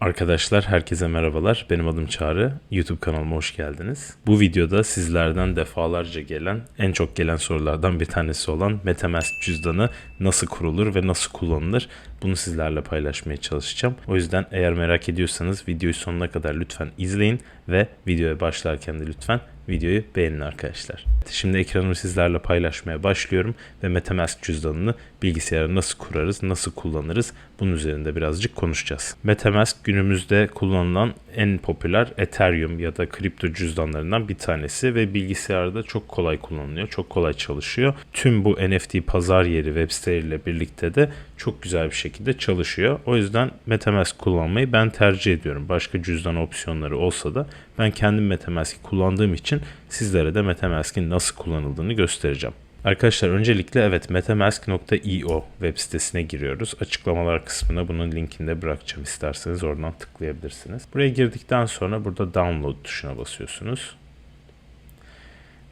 Arkadaşlar herkese merhabalar. Benim adım Çağrı. YouTube kanalıma hoş geldiniz. Bu videoda sizlerden defalarca gelen, en çok gelen sorulardan bir tanesi olan MetaMask cüzdanı nasıl kurulur ve nasıl kullanılır? Bunu sizlerle paylaşmaya çalışacağım. O yüzden eğer merak ediyorsanız videoyu sonuna kadar lütfen izleyin ve videoya başlarken de lütfen videoyu beğenin arkadaşlar. Şimdi ekranımı sizlerle paylaşmaya başlıyorum ve MetaMask cüzdanını bilgisayara nasıl kurarız, nasıl kullanırız bunun üzerinde birazcık konuşacağız. MetaMask günümüzde kullanılan en popüler Ethereum ya da kripto cüzdanlarından bir tanesi ve bilgisayarda çok kolay kullanılıyor, çok kolay çalışıyor. Tüm bu NFT pazar yeri web siteleriyle birlikte de çok güzel bir şekilde çalışıyor. O yüzden MetaMask kullanmayı ben tercih ediyorum. Başka cüzdan opsiyonları olsa da ben kendim MetaMask'i kullandığım için sizlere de MetaMask'in nasıl kullanıldığını göstereceğim. Arkadaşlar öncelikle evet metamask.io web sitesine giriyoruz. Açıklamalar kısmına bunun linkini de bırakacağım isterseniz oradan tıklayabilirsiniz. Buraya girdikten sonra burada download tuşuna basıyorsunuz.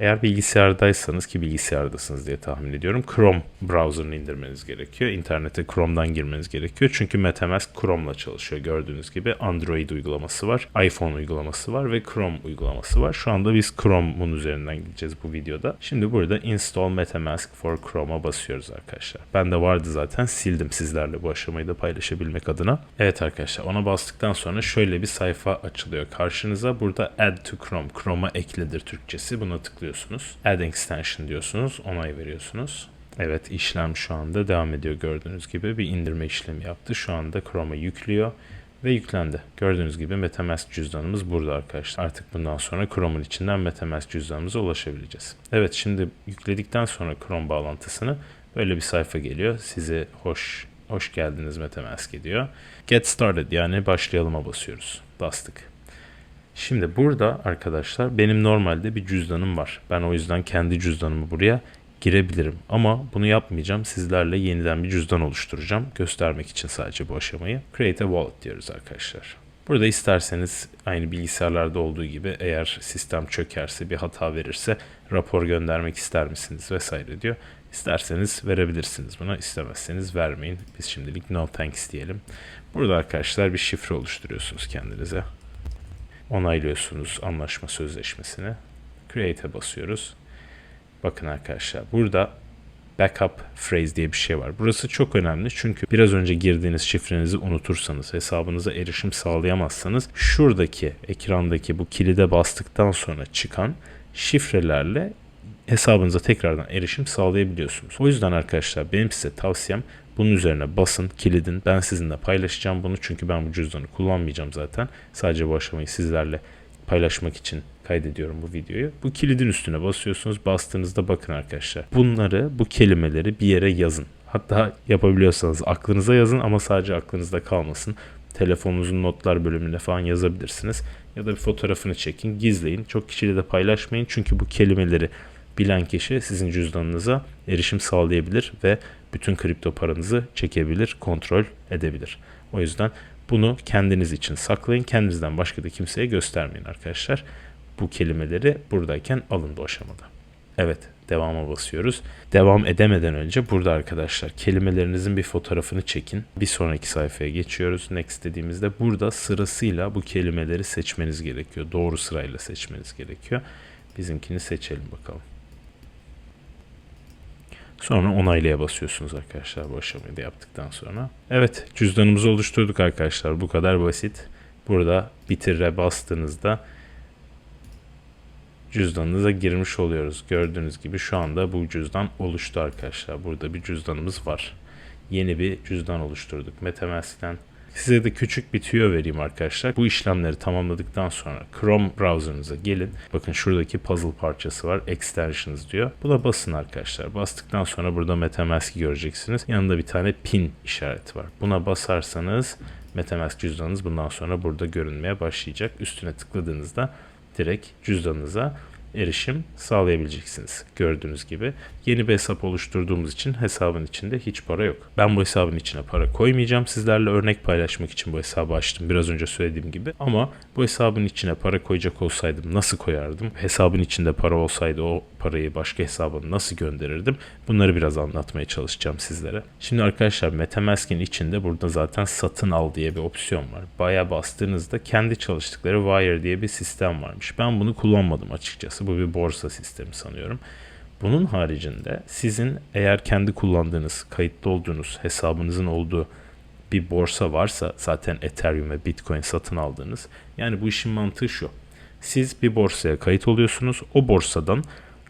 Eğer bilgisayardaysanız ki bilgisayardasınız diye tahmin ediyorum. Chrome browser'ını indirmeniz gerekiyor. İnternete Chrome'dan girmeniz gerekiyor. Çünkü MetaMask Chrome'la çalışıyor. Gördüğünüz gibi Android uygulaması var, iPhone uygulaması var ve Chrome uygulaması var. Şu anda biz Chrome'un üzerinden gideceğiz bu videoda. Şimdi burada Install MetaMask for Chrome'a basıyoruz arkadaşlar. Ben de vardı zaten sildim sizlerle bu aşamayı da paylaşabilmek adına. Evet arkadaşlar ona bastıktan sonra şöyle bir sayfa açılıyor karşınıza. Burada Add to Chrome. Chrome'a ekledir Türkçesi. Buna tıklıyorsunuz. Add extension diyorsunuz. Onay veriyorsunuz. Evet işlem şu anda devam ediyor gördüğünüz gibi bir indirme işlemi yaptı. Şu anda Chrome'a yüklüyor ve yüklendi. Gördüğünüz gibi MetaMask cüzdanımız burada arkadaşlar. Artık bundan sonra Chrome'un içinden MetaMask cüzdanımıza ulaşabileceğiz. Evet şimdi yükledikten sonra Chrome bağlantısını böyle bir sayfa geliyor. Size hoş hoş geldiniz MetaMask diyor. Get started yani başlayalıma basıyoruz. Bastık. Şimdi burada arkadaşlar benim normalde bir cüzdanım var. Ben o yüzden kendi cüzdanımı buraya girebilirim. Ama bunu yapmayacağım. Sizlerle yeniden bir cüzdan oluşturacağım. Göstermek için sadece bu aşamayı. Create a wallet diyoruz arkadaşlar. Burada isterseniz aynı bilgisayarlarda olduğu gibi eğer sistem çökerse bir hata verirse rapor göndermek ister misiniz vesaire diyor. İsterseniz verebilirsiniz buna. istemezseniz vermeyin. Biz şimdilik no thanks diyelim. Burada arkadaşlar bir şifre oluşturuyorsunuz kendinize onaylıyorsunuz anlaşma sözleşmesini. Create'e basıyoruz. Bakın arkadaşlar burada backup phrase diye bir şey var. Burası çok önemli çünkü biraz önce girdiğiniz şifrenizi unutursanız, hesabınıza erişim sağlayamazsanız şuradaki ekrandaki bu kilide bastıktan sonra çıkan şifrelerle hesabınıza tekrardan erişim sağlayabiliyorsunuz. O yüzden arkadaşlar benim size tavsiyem bunun üzerine basın, kilidin. Ben sizinle paylaşacağım bunu çünkü ben bu cüzdanı kullanmayacağım zaten. Sadece bu aşamayı sizlerle paylaşmak için kaydediyorum bu videoyu. Bu kilidin üstüne basıyorsunuz. Bastığınızda bakın arkadaşlar. Bunları, bu kelimeleri bir yere yazın. Hatta yapabiliyorsanız aklınıza yazın ama sadece aklınızda kalmasın. Telefonunuzun notlar bölümünde falan yazabilirsiniz. Ya da bir fotoğrafını çekin, gizleyin. Çok kişiyle de paylaşmayın. Çünkü bu kelimeleri bilen kişi sizin cüzdanınıza erişim sağlayabilir ve bütün kripto paranızı çekebilir, kontrol edebilir. O yüzden bunu kendiniz için saklayın. Kendinizden başka da kimseye göstermeyin arkadaşlar. Bu kelimeleri buradayken alın bu aşamada. Evet, devama basıyoruz. Devam edemeden önce burada arkadaşlar kelimelerinizin bir fotoğrafını çekin. Bir sonraki sayfaya geçiyoruz. Next dediğimizde burada sırasıyla bu kelimeleri seçmeniz gerekiyor. Doğru sırayla seçmeniz gerekiyor. Bizimkini seçelim bakalım. Sonra onaylaya basıyorsunuz arkadaşlar bu aşamayı da yaptıktan sonra. Evet cüzdanımızı oluşturduk arkadaşlar. Bu kadar basit. Burada bitire bastığınızda cüzdanınıza girmiş oluyoruz. Gördüğünüz gibi şu anda bu cüzdan oluştu arkadaşlar. Burada bir cüzdanımız var. Yeni bir cüzdan oluşturduk. Metamask'ten Size de küçük bir tüyo vereyim arkadaşlar. Bu işlemleri tamamladıktan sonra Chrome browser'ınıza gelin. Bakın şuradaki puzzle parçası var. Extensions diyor. Buna basın arkadaşlar. Bastıktan sonra burada MetaMask'i göreceksiniz. Yanında bir tane pin işareti var. Buna basarsanız MetaMask cüzdanınız bundan sonra burada görünmeye başlayacak. Üstüne tıkladığınızda direkt cüzdanınıza erişim sağlayabileceksiniz. Gördüğünüz gibi yeni bir hesap oluşturduğumuz için hesabın içinde hiç para yok. Ben bu hesabın içine para koymayacağım. Sizlerle örnek paylaşmak için bu hesabı açtım. Biraz önce söylediğim gibi. Ama bu hesabın içine para koyacak olsaydım nasıl koyardım? Hesabın içinde para olsaydı o parayı başka hesabına nasıl gönderirdim? Bunları biraz anlatmaya çalışacağım sizlere. Şimdi arkadaşlar Metamask'in içinde burada zaten satın al diye bir opsiyon var. Baya bastığınızda kendi çalıştıkları Wire diye bir sistem varmış. Ben bunu kullanmadım açıkçası. Bu bir borsa sistemi sanıyorum. Bunun haricinde sizin eğer kendi kullandığınız, kayıtlı olduğunuz hesabınızın olduğu bir borsa varsa zaten Ethereum ve Bitcoin satın aldığınız. Yani bu işin mantığı şu. Siz bir borsaya kayıt oluyorsunuz. O borsadan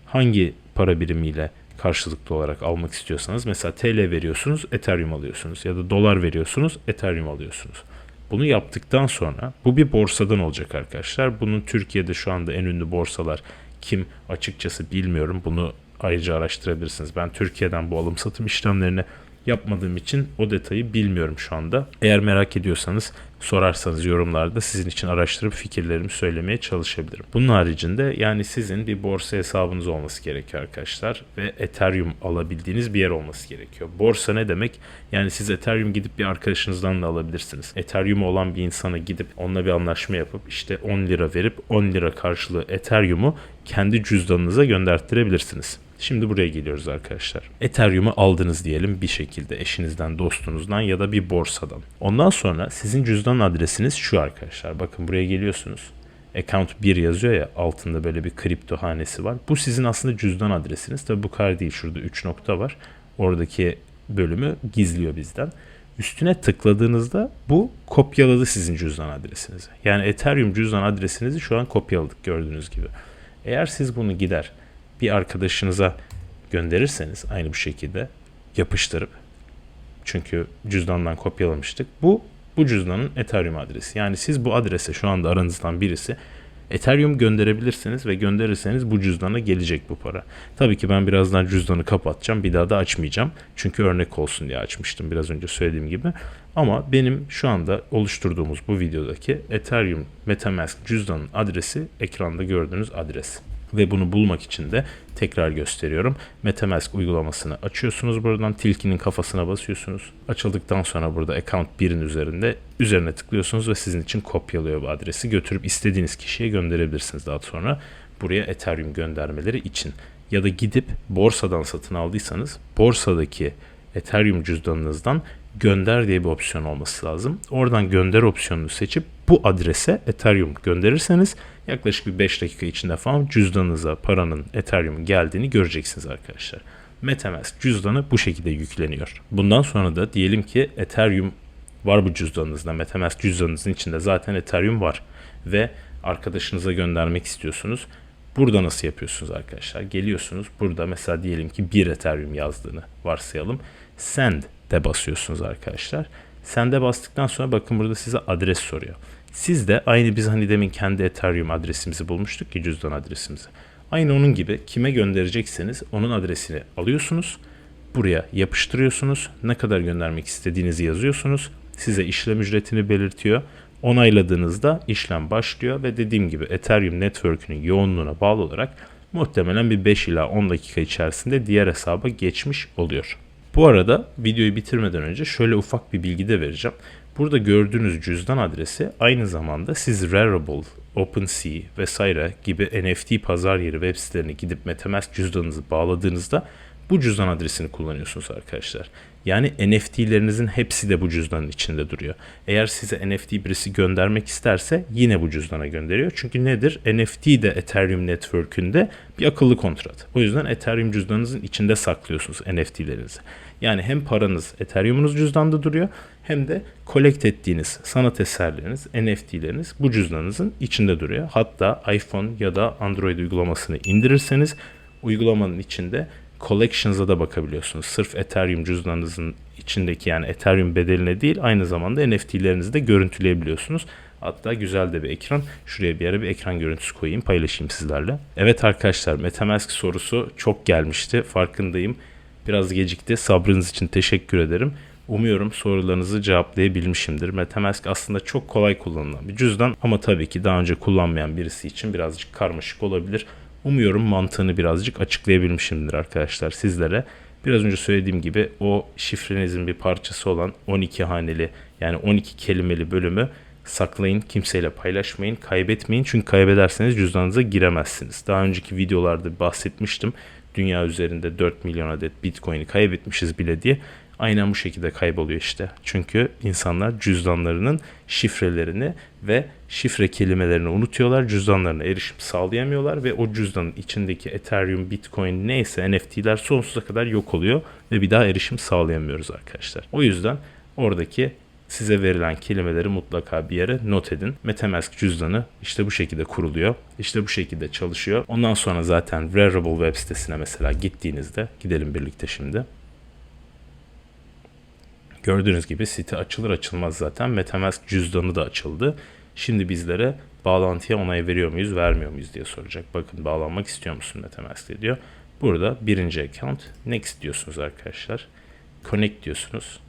hangi para birimiyle karşılıklı olarak almak istiyorsanız mesela TL veriyorsunuz, Ethereum alıyorsunuz ya da dolar veriyorsunuz, Ethereum alıyorsunuz. Bunu yaptıktan sonra bu bir borsadan olacak arkadaşlar. Bunun Türkiye'de şu anda en ünlü borsalar kim açıkçası bilmiyorum. Bunu ayrıca araştırabilirsiniz. Ben Türkiye'den bu alım satım işlemlerini yapmadığım için o detayı bilmiyorum şu anda. Eğer merak ediyorsanız sorarsanız yorumlarda sizin için araştırıp fikirlerimi söylemeye çalışabilirim. Bunun haricinde yani sizin bir borsa hesabınız olması gerekiyor arkadaşlar ve Ethereum alabildiğiniz bir yer olması gerekiyor. Borsa ne demek? Yani siz Ethereum gidip bir arkadaşınızdan da alabilirsiniz. Ethereum olan bir insana gidip onunla bir anlaşma yapıp işte 10 lira verip 10 lira karşılığı Ethereum'u kendi cüzdanınıza gönderttirebilirsiniz. Şimdi buraya geliyoruz arkadaşlar. Ethereum'u aldınız diyelim bir şekilde eşinizden, dostunuzdan ya da bir borsadan. Ondan sonra sizin cüzdan adresiniz şu arkadaşlar. Bakın buraya geliyorsunuz. Account 1 yazıyor ya altında böyle bir kripto hanesi var. Bu sizin aslında cüzdan adresiniz. Tabi bu kadar değil. Şurada 3 nokta var. Oradaki bölümü gizliyor bizden. Üstüne tıkladığınızda bu kopyaladı sizin cüzdan adresinizi. Yani Ethereum cüzdan adresinizi şu an kopyaladık gördüğünüz gibi. Eğer siz bunu gider bir arkadaşınıza gönderirseniz aynı bu şekilde yapıştırıp çünkü cüzdandan kopyalamıştık. Bu bu cüzdanın Ethereum adresi. Yani siz bu adrese şu anda aranızdan birisi Ethereum gönderebilirsiniz ve gönderirseniz bu cüzdana gelecek bu para. Tabii ki ben birazdan cüzdanı kapatacağım. Bir daha da açmayacağım. Çünkü örnek olsun diye açmıştım biraz önce söylediğim gibi. Ama benim şu anda oluşturduğumuz bu videodaki Ethereum Metamask cüzdanın adresi ekranda gördüğünüz adres ve bunu bulmak için de tekrar gösteriyorum. Metamask uygulamasını açıyorsunuz buradan. Tilkinin kafasına basıyorsunuz. Açıldıktan sonra burada account 1'in üzerinde üzerine tıklıyorsunuz ve sizin için kopyalıyor bu adresi. Götürüp istediğiniz kişiye gönderebilirsiniz daha sonra. Buraya Ethereum göndermeleri için. Ya da gidip borsadan satın aldıysanız borsadaki Ethereum cüzdanınızdan gönder diye bir opsiyon olması lazım. Oradan gönder opsiyonunu seçip bu adrese Ethereum gönderirseniz yaklaşık bir 5 dakika içinde falan cüzdanınıza paranın Ethereum'un geldiğini göreceksiniz arkadaşlar. Metamask cüzdanı bu şekilde yükleniyor. Bundan sonra da diyelim ki Ethereum var bu cüzdanınızda. Metamask cüzdanınızın içinde zaten Ethereum var ve arkadaşınıza göndermek istiyorsunuz. Burada nasıl yapıyorsunuz arkadaşlar? Geliyorsunuz burada mesela diyelim ki 1 Ethereum yazdığını varsayalım. Send de basıyorsunuz arkadaşlar. Send'e bastıktan sonra bakın burada size adres soruyor. Siz de aynı biz hani demin kendi Ethereum adresimizi bulmuştuk ki cüzdan adresimizi. Aynı onun gibi kime gönderecekseniz onun adresini alıyorsunuz. Buraya yapıştırıyorsunuz. Ne kadar göndermek istediğinizi yazıyorsunuz. Size işlem ücretini belirtiyor. Onayladığınızda işlem başlıyor ve dediğim gibi Ethereum Network'ünün yoğunluğuna bağlı olarak muhtemelen bir 5 ila 10 dakika içerisinde diğer hesaba geçmiş oluyor. Bu arada videoyu bitirmeden önce şöyle ufak bir bilgi de vereceğim. Burada gördüğünüz cüzdan adresi aynı zamanda siz Rarible, OpenSea vesaire gibi NFT pazar yeri web sitelerine gidip MetaMask cüzdanınızı bağladığınızda bu cüzdan adresini kullanıyorsunuz arkadaşlar. Yani NFT'lerinizin hepsi de bu cüzdanın içinde duruyor. Eğer size NFT birisi göndermek isterse yine bu cüzdana gönderiyor. Çünkü nedir? NFT de Ethereum Network'ünde bir akıllı kontrat. O yüzden Ethereum cüzdanınızın içinde saklıyorsunuz NFT'lerinizi. Yani hem paranız Ethereum'unuz cüzdanda duruyor hem de collect ettiğiniz sanat eserleriniz, NFT'leriniz bu cüzdanınızın içinde duruyor. Hatta iPhone ya da Android uygulamasını indirirseniz uygulamanın içinde Collections'a da bakabiliyorsunuz. Sırf Ethereum cüzdanınızın içindeki yani Ethereum bedeline değil aynı zamanda NFT'lerinizi de görüntüleyebiliyorsunuz. Hatta güzel de bir ekran. Şuraya bir yere bir ekran görüntüsü koyayım paylaşayım sizlerle. Evet arkadaşlar Metamask sorusu çok gelmişti farkındayım. Biraz gecikti. Sabrınız için teşekkür ederim. Umuyorum sorularınızı cevaplayabilmişimdir. Metamask aslında çok kolay kullanılan bir cüzdan ama tabii ki daha önce kullanmayan birisi için birazcık karmaşık olabilir. Umuyorum mantığını birazcık açıklayabilmişimdir arkadaşlar sizlere. Biraz önce söylediğim gibi o şifrenizin bir parçası olan 12 haneli yani 12 kelimeli bölümü saklayın, kimseyle paylaşmayın, kaybetmeyin. Çünkü kaybederseniz cüzdanınıza giremezsiniz. Daha önceki videolarda bahsetmiştim. Dünya üzerinde 4 milyon adet Bitcoin'i kaybetmişiz bile diye. Aynen bu şekilde kayboluyor işte. Çünkü insanlar cüzdanlarının şifrelerini ve şifre kelimelerini unutuyorlar. Cüzdanlarına erişim sağlayamıyorlar ve o cüzdanın içindeki Ethereum, Bitcoin neyse NFT'ler sonsuza kadar yok oluyor ve bir daha erişim sağlayamıyoruz arkadaşlar. O yüzden oradaki size verilen kelimeleri mutlaka bir yere not edin. Metamask cüzdanı işte bu şekilde kuruluyor. İşte bu şekilde çalışıyor. Ondan sonra zaten Rarible web sitesine mesela gittiğinizde gidelim birlikte şimdi. Gördüğünüz gibi site açılır açılmaz zaten Metamask cüzdanı da açıldı. Şimdi bizlere bağlantıya onay veriyor muyuz, vermiyor muyuz diye soracak. Bakın bağlanmak istiyor musun Metamask'te diyor. Burada birinci account next diyorsunuz arkadaşlar. Connect diyorsunuz.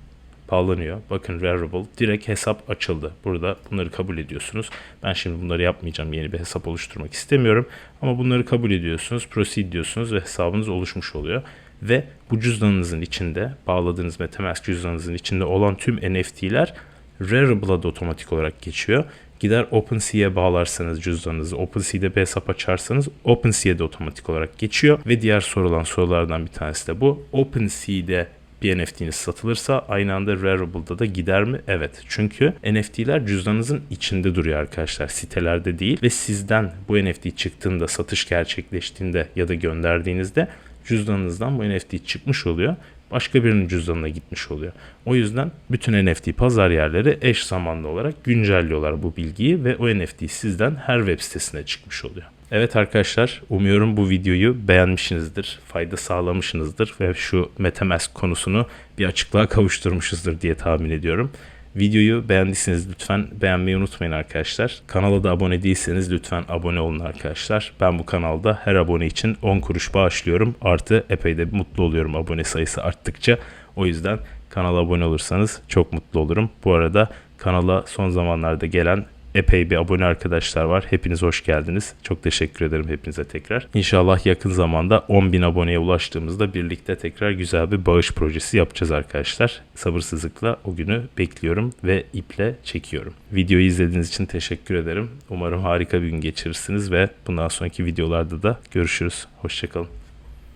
Bağlanıyor. Bakın Rarible direkt hesap açıldı. Burada bunları kabul ediyorsunuz. Ben şimdi bunları yapmayacağım. Yeni bir hesap oluşturmak istemiyorum. Ama bunları kabul ediyorsunuz. Proceed diyorsunuz ve hesabınız oluşmuş oluyor ve bu cüzdanınızın içinde bağladığınız MetaMask cüzdanınızın içinde olan tüm NFT'ler Rarible'a da otomatik olarak geçiyor. Gider OpenSea'ye bağlarsanız cüzdanınızı, OpenSea'de bir hesap açarsanız OpenSea'de otomatik olarak geçiyor. Ve diğer sorulan sorulardan bir tanesi de bu. OpenSea'de bir NFT'niz satılırsa aynı anda Rarible'da da gider mi? Evet. Çünkü NFT'ler cüzdanınızın içinde duruyor arkadaşlar. Sitelerde değil ve sizden bu NFT çıktığında, satış gerçekleştiğinde ya da gönderdiğinizde cüzdanınızdan bu NFT çıkmış oluyor. Başka birinin cüzdanına gitmiş oluyor. O yüzden bütün NFT pazar yerleri eş zamanlı olarak güncelliyorlar bu bilgiyi ve o NFT sizden her web sitesine çıkmış oluyor. Evet arkadaşlar umuyorum bu videoyu beğenmişsinizdir, fayda sağlamışsınızdır ve şu Metamask konusunu bir açıklığa kavuşturmuşuzdur diye tahmin ediyorum. Videoyu beğendiyseniz lütfen beğenmeyi unutmayın arkadaşlar. Kanala da abone değilseniz lütfen abone olun arkadaşlar. Ben bu kanalda her abone için 10 kuruş bağışlıyorum. Artı epey de mutlu oluyorum abone sayısı arttıkça. O yüzden kanala abone olursanız çok mutlu olurum. Bu arada kanala son zamanlarda gelen epey bir abone arkadaşlar var. Hepiniz hoş geldiniz. Çok teşekkür ederim hepinize tekrar. İnşallah yakın zamanda 10.000 aboneye ulaştığımızda birlikte tekrar güzel bir bağış projesi yapacağız arkadaşlar. Sabırsızlıkla o günü bekliyorum ve iple çekiyorum. Videoyu izlediğiniz için teşekkür ederim. Umarım harika bir gün geçirirsiniz ve bundan sonraki videolarda da görüşürüz. Hoşçakalın.